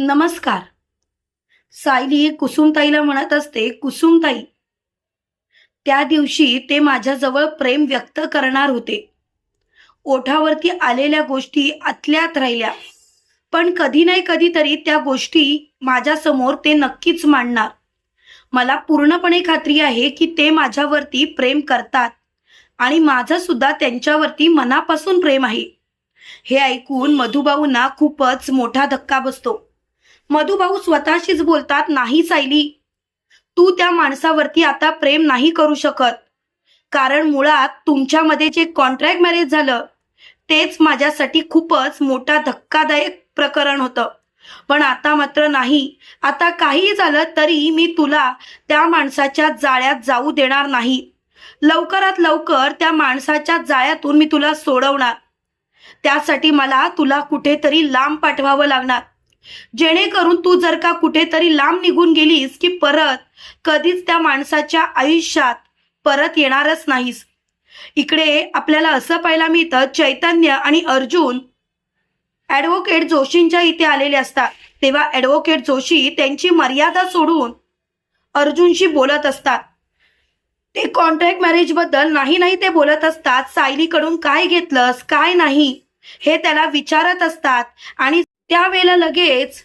नमस्कार. सायली कुसुमताईला म्हणत असते कुसुमताई त्या दिवशी ते माझ्याजवळ प्रेम व्यक्त करणार होते. ओठावरती आलेल्या गोष्टी आतल्यात राहिल्या. पण कधी नाही कधीतरी त्या गोष्टी माझ्यासमोर ते नक्कीच मांडणार. मला पूर्णपणे खात्री आहे की ते माझ्यावरती प्रेम करतात आणि माझं सुद्धा त्यांच्यावरती मनापासून प्रेम आहे. हे ऐकून मधुभाऊंना खूपच मोठा धक्का बसतो. मधुभाऊ स्वतःशीच बोलतात नाही सायली. तू त्या माणसावरती आता प्रेम नाही करू शकत. कारण मुळात तुमच्यामध्ये जे कॉन्ट्रॅक्ट मॅरेज झालं तेच माझ्यासाठी खूपच मोठा धक्कादायक प्रकरण होतं. पण आता मात्र नाही. आता काही झालं तरी मी तुला त्या माणसाच्या जाळ्यात जाऊ देणार नाही. लवकरात लवकर त्या माणसाच्या जाळ्यातून मी तुला सोडवणार. त्यासाठी मला तुला कुठेतरी लांब पाठवावं लागणार. जेणेकरून तू जर का कुठेतरी लांब निघून गेलीस की परत कधीच त्या माणसाच्या आयुष्यात परत येणारच नाहीस. इकडे आपल्याला असं पाहायला मिळतं चैतन्य आणि अर्जुन ॲडव्होकेट जोशींच्या इथे आलेले असतात. तेव्हा ॲडव्होकेट जोशी त्यांची मर्यादा सोडून अर्जुनशी बोलत असतात. ते कॉन्ट्रॅक्ट मॅरेजबद्दल नाही नाही ते बोलत असतात. सायलीकडून काय घेतलंस काय नाही हे त्याला विचारत असतात आणि त्यावेळेला लगेच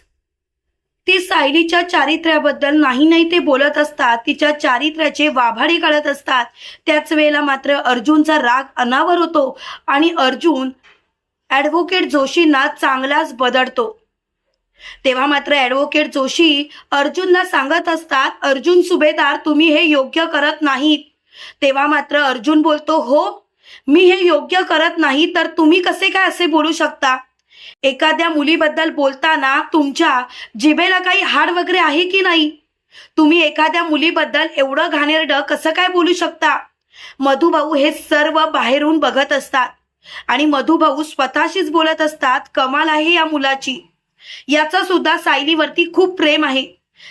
ती सायलीच्या चारित्र्याबद्दल नाही नाही ते बोलत असतात तिच्या चारित्र्याचे वाभाडे काढत असतात. त्याच वेळेला मात्र अर्जुनचा राग अनावर होतो आणि अर्जुन ॲडव्होकेट जोशींना चांगलाच बदडतो. तेव्हा मात्र ॲडव्होकेट जोशी अर्जुनला सांगत असतात अर्जुन सुभेदार तुम्ही हे योग्य करत नाहीत. तेव्हा मात्र अर्जुन बोलतो हो मी हे योग्य करत नाही तर तुम्ही कसे काय असे बोलू शकता? एखाद्या मुलीबद्दल बोलताना तुमच्या जिभेला काही हाड वगैरे आहे की नाही? तुम्ही एखाद्या मुलीबद्दल एवढं घाणेरडं कसं काय बोलू शकता? मधुभाऊ हे सर्व बाहेरून बघत असतात. आणि मधुभाऊ स्वतःशीच बोलत असतात कमाल आहे या मुलाची. याचा सुद्धा सायलीवरती खूप प्रेम आहे.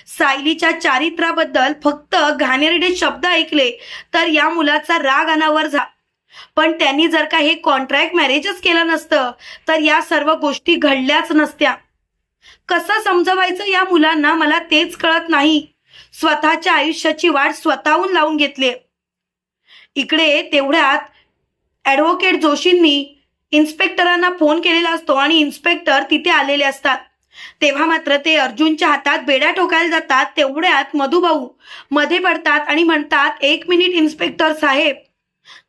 सायलीच्या चारित्र्याबद्दल फक्त घाणेरडे शब्द ऐकले तर या मुलाचा राग अनावर झा पण त्यांनी जर का हे कॉन्ट्रॅक्ट मॅरेजच केलं नसतं तर या सर्व गोष्टी घडल्याच नसत्या. कसं समजवायचं या मुलांना मला तेच कळत नाही. स्वतःच्या आयुष्याची वाट स्वतःहून लावून घेतली. इकडे तेवढ्यात ॲडव्होकेट जोशींनी इन्स्पेक्टरांना फोन केलेला असतो आणि इन्स्पेक्टर तिथे आलेले असतात. तेव्हा मात्र ते अर्जुनच्या हातात बेड्या ठोकायला जातात तेवढ्यात मधुभाऊ मध्ये पडतात आणि म्हणतात एक मिनिट इन्स्पेक्टर साहेब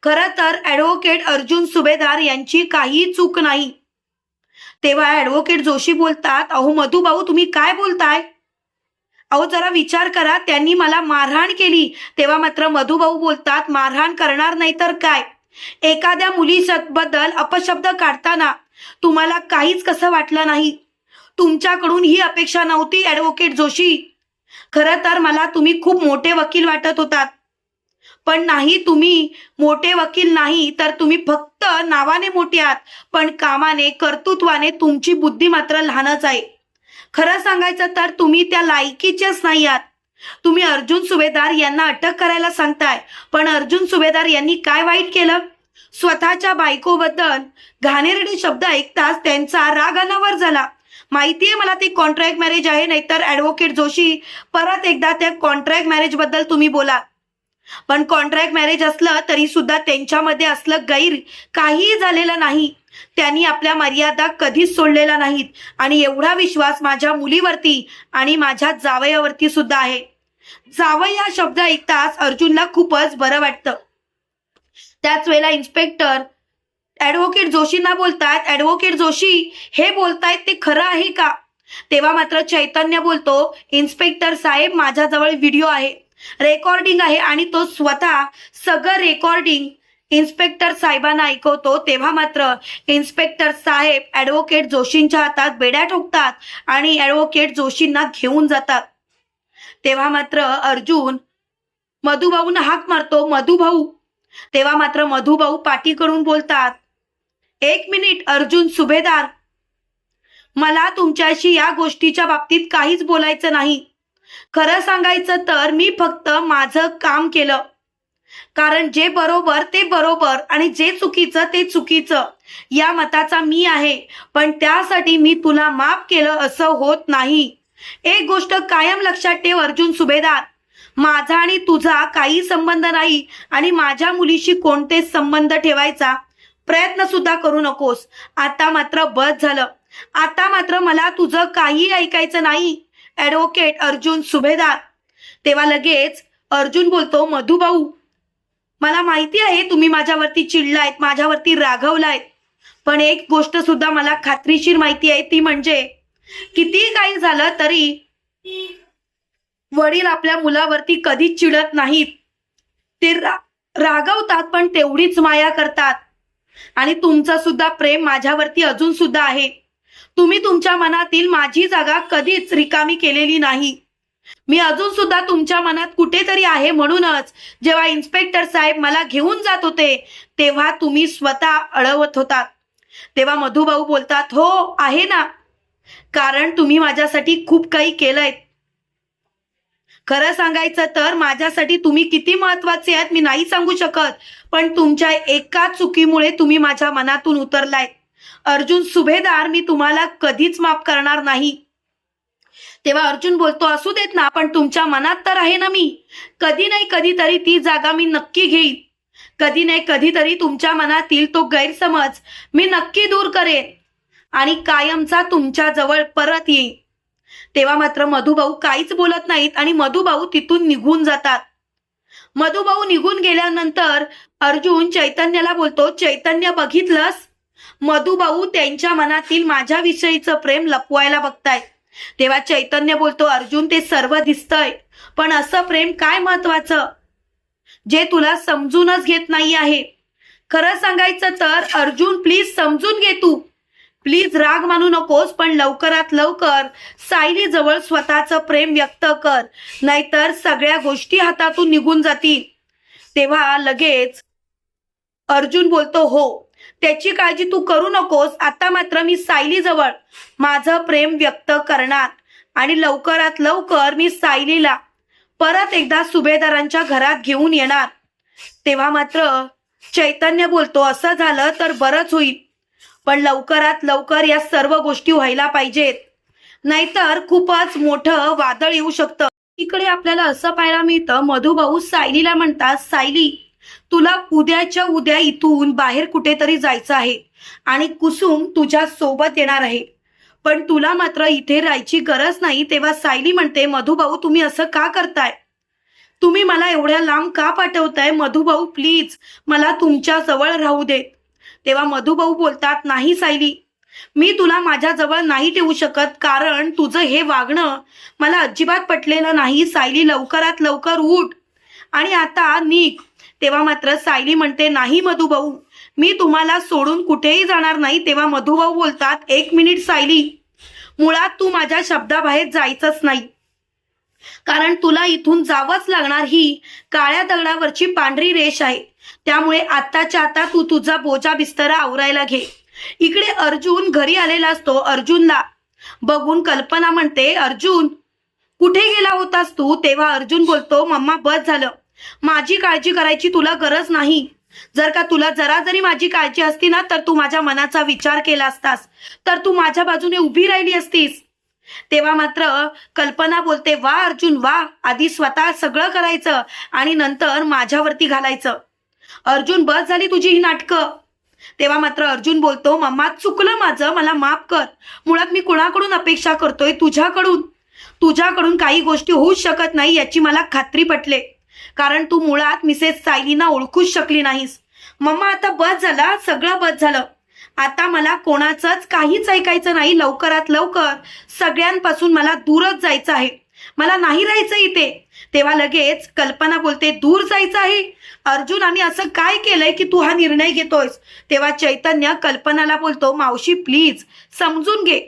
खरं तर ॲडव्होकेट अर्जुन सुभेदार यांची काही चूक नाही. तेव्हा ॲडव्होकेट जोशी बोलतात अहो मधुभाऊ तुम्ही काय बोलताय? अहो जरा विचार करा त्यांनी मला मारहाण केली. तेव्हा मात्र मधुभाऊ बोलतात मारहाण करणार नाही तर काय? एखाद्या मुलीबद्दल अपशब्द काढताना तुम्हाला काहीच कसं वाटलं नाही? तुमच्याकडून ही अपेक्षा नव्हती ॲडव्होकेट जोशी. खरं तर मला तुम्ही खूप मोठे वकील वाटत होतात. पण नाही तुम्ही मोठे वकील नाही तर तुम्ही फक्त नावाने मोठे आहात. पण कामाने कर्तृत्वाने तुमची बुद्धी मात्र लहानच आहे. खरं सांगायचं तर तुम्ही त्या लायकीचेच नाही आहात. तुम्ही अर्जुन सुभेदार यांना अटक करायला सांगताय. पण अर्जुन सुभेदार यांनी काय वाईट केलं? स्वतःच्या बायकोबद्दल घाणेरडे शब्द ऐकताच त्यांचा राग अनावर झाला. माहितीये मला ते कॉन्ट्रॅक्ट मॅरेज आहे नाहीतर ॲडव्होकेट जोशी परत एकदा त्या कॉन्ट्रॅक्ट मॅरेजबद्दल तुम्ही बोला. पण कॉन्ट्रॅक्ट मॅरेज असलं तरी सुद्धा त्यांच्यामध्ये असलं गैर काहीही झालेलं नाही. त्यांनी आपल्या मर्यादा कधीच सोडलेल्या नाहीत. आणि एवढा विश्वास माझ्या मुलीवरती आणि माझ्या जावयावरती सुद्धा आहे. जावई हा शब्द ऐकताच अर्जुनला खूपच बरं वाटतं. त्याच वेळेला इन्स्पेक्टर ऍडव्होकेट जोशींना बोलतात ऍडव्होकेट जोशी हे बोलतायत ते खरं आहे का? तेव्हा मात्र चैतन्य बोलतो इन्स्पेक्टर साहेब माझ्याजवळ व्हिडिओ आहे. रेकॉर्डिंग आहे आणि तो स्वतः सगळं रेकॉर्डिंग इन्स्पेक्टर साहेबांना ऐकवतो. तेव्हा मात्र इन्स्पेक्टर साहेब ऍडव्होकेट जोशींच्या हातात बेड्या ठोकतात आणि ऍडव्होकेट जोशींना घेऊन जातात. तेव्हा मात्र अर्जुन मधुभाऊंना हाक मारतो. मधुभाऊ तेव्हा मात्र मधुभाऊ पाठीकडून बोलतात एक मिनिट अर्जुन सुभेदार मला तुमच्याशी या गोष्टीच्या बाबतीत काहीच बोलायचं नाही. खरं सांगायचं तर मी फक्त माझं काम केलं. कारण जे बरोबर ते बरोबर आणि जे चुकीचं ते चुकीचं. या मताचा मी आहे. पण त्यासाठी मी तुला माफ केलं असं होत नाही. एक गोष्ट कायम लक्षात ठेव अर्जुन सुभेदार. माझा आणि तुझा काही संबंध नाही आणि माझ्या मुलीशी कोणतेच संबंध ठेवायचा? प्रयत्न सुद्धा करू नकोस. आता मात्र बस झालं. आता मात्र मला तुझं काही ऐकायचं नाही. ॲडव्होकेट अर्जुन सुभेदार. तेव्हा लगेच अर्जुन बोलतो मधुभाऊ मला माहिती आहे तुम्ही माझ्यावरती चिडलायत माझ्यावरती रागवलायत. पण एक गोष्ट सुद्धा मला खात्रीशीर माहिती आहे ती म्हणजे किती काही झालं तरी वडील आपल्या मुलावरती कधीच चिडत नाहीत. ते रा रागवतात पण तेवढीच माया करतात. आणि तुमचं सुद्धा प्रेम माझ्यावरती अजून सुद्धा आहे. तुम्ही तुमच्या मनातील माझी जागा कधीच रिकामी केलेली नाही. मी अजून सुद्धा तुमच्या मनात कुठेतरी आहे म्हणूनच जेव्हा इन्स्पेक्टर साहेब मला घेऊन जात होते तेव्हा तुम्ही स्वतः अडवत होतात तेव्हा मधुभाऊ बोलतात हो आहे ना. कारण तुम्ही माझ्यासाठी खूप काही केलंय खरं सांगायचं तर माझ्यासाठी तुम्ही किती महत्त्वाचे आहेत मी नाही सांगू शकत पण तुमच्या एका चुकीमुळे तुम्ही माझ्या मनातून उतरलाय अर्जुन सुभेदार मी तुम्हाला कधीच माफ करणार नाही. तेव्हा अर्जुन बोलतो असू देत ना पण तुमच्या मनात तर आहे ना मी. कधी नाही कधीतरी ती जागा मी नक्की घेईन. कधी नाही कधीतरी तुमच्या मनातील तो गैरसमज मी नक्की दूर करेन आणि कायमचा तुमच्या जवळ परत येईन. तेव्हा मात्र मधुभाऊ काहीच बोलत नाहीत आणि मधुभाऊ तिथून निघून जातात. मधुभाऊ निघून गेल्यानंतर अर्जुन चैतन्याला बोलतो चैतन्य बघितलंस? मधुभाऊ त्यांच्या मनातील माझ्याविषयीचं प्रेम लपवायला बघतायत तेव्हा चैतन्य बोलतो अर्जुन ते सर्व दिसतंय पण असं प्रेम काय महत्वाचं? जे तुला समजूनच घेत नाही आहे. खरं सांगायचं तर अर्जुन प्लीज समजून घे तू. प्लीज राग मानू नकोस पण लवकरात लवकर सायली जवळ स्वतःचं प्रेम व्यक्त कर. नाहीतर सगळ्या गोष्टी हातातून निघून जातील. तेव्हा लगेच अर्जुन बोलतो हो त्याची काळजी तू करू नकोस. आता मात्र मी सायलीजवळ माझं प्रेम व्यक्त करणार. आणि लवकरात लवकर मी सायलीला परत एकदा सुभेदारांच्या घरात घेऊन येणार. तेव्हा मात्र चैतन्य बोलतो असं झालं तर बरंच होईल. पण लवकरात लवकर या सर्व गोष्टी व्हायला पाहिजेत. नाहीतर खूपच मोठं वादळ येऊ शकतं. इकडे आपल्याला असं पाहायला मिळतं मधुभाऊ सायलीला म्हणतात सायली तुला उद्याच्या उद्या इथून बाहेर कुठेतरी जायचं आहे. आणि कुसुम तुझ्या सोबत येणार आहे. पण तुला मात्र इथे राहायची गरज नाही तेव्हा सायली म्हणते मधुभाऊ तुम्ही असं का करताय? तुम्ही मला एवढ्या लांब का पाठवताय? मधुभाऊ प्लीज मला तुमच्या जवळ राहू देत तेव्हा मधुभाऊ बोलतात नाही सायली मी तुला माझ्या जवळ नाही ठेवू शकत कारण तुझं हे वागणं मला अजिबात पटलेलं नाही. सायली लवकरात लवकर उठ आणि आता निघ. तेव्हा मात्र सायली म्हणते नाही मधुभाऊ मी तुम्हाला सोडून कुठेही जाणार नाही. तेव्हा मधुभाऊ बोलतात एक मिनिट सायली मुळात तू माझ्या शब्दाबाहेर जायचंच नाही. कारण तुला इथून जावंच लागणार ही काळ्या दगडावरची पांढरी रेष आहे. त्यामुळे आत्ताच्या आता तू तुझा बोजा बिस्तरा आवरायला घे. इकडे अर्जुन घरी आलेला असतो अर्जुनला. बघून कल्पना म्हणते अर्जुन कुठे गेला होतास तू? तेव्हा अर्जुन बोलतो मम्मा बस झालं. माझी काळजी करायची तुला गरज नाही. जर का तुला जरा जरी माझी काळजी असती ना तर तू माझ्या मनाचा विचार केला असतास. तर तू माझ्या बाजूने उभी राहिली असतीस. तेव्हा मात्र कल्पना बोलते वा अर्जुन वा आधी स्वतः सगळं करायचं आणि नंतर माझ्यावरती घालायचं. अर्जुन बस झाली तुझी ही नाटकं. तेव्हा मात्र अर्जुन बोलतो मम्मा चुकलं माझं मला माफ कर. मुळात मी कुणाकडून अपेक्षा करतोय? तुझ्याकडून. तुझ्याकडून काही गोष्टी होऊच शकत नाही याची मला खात्री पटले. कारण तू मुळात मिसेस सायलीना ओळखूच शकली नाहीस. मम्मा आता बस झाला. सगळं बस झालं. आता मला कोणाचंच काहीच ऐकायचं नाही. लवकरात लवकर सगळ्यांपासून मला दूरच जायचं आहे. मला नाही राहायचं इथे. तेव्हा लगेच कल्पना बोलते दूर जायचं आहे? अर्जुन आम्ही असं काय केलंय की तू हा निर्णय घेतोयस? तेव्हा चैतन्य कल्पनाला बोलतो मावशी प्लीज समजून घे.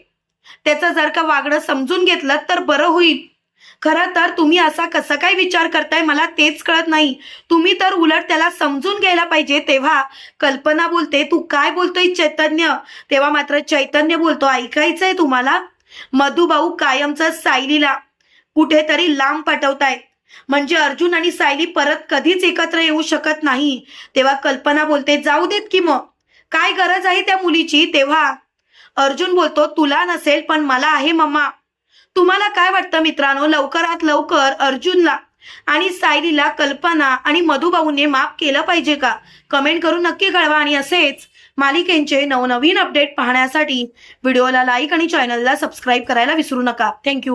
त्याचं जर का वागणं समजून घेतलं तर बरं होईल. खरं तर तुम्ही असा कसा काय विचार करताय मला तेच कळत नाही. तुम्ही तर उलट त्याला समजून घ्यायला पाहिजे तेव्हा. कल्पना बोलते तू काय बोलतोय चैतन्य? तेव्हा मात्र चैतन्य बोलतो ऐकायचंय तुम्हाला? मधुभाऊ कायमचं सायलीला कुठेतरी लांब पाठवतायत. म्हणजे अर्जुन आणि सायली परत कधीच एकत्र येऊ शकत नाही. तेव्हा कल्पना बोलते जाऊ देत की मग. काय गरज आहे त्या मुलीची? तेव्हा अर्जुन बोलतो तुला नसेल पण मला आहे मम्मा. तुम्हाला काय वाटतं मित्रांनो? लवकरात लवकर अर्जुनला आणि सायलीला कल्पना आणि मधुभाऊने माफ केलं पाहिजे का? कमेंट करून नक्की कळवा आणि असेच मालिकेंचे नवनवीन अपडेट पाहण्यासाठी व्हिडिओला लाईक आणि चॅनलला सबस्क्राईब करायला विसरू नका. थँक्यू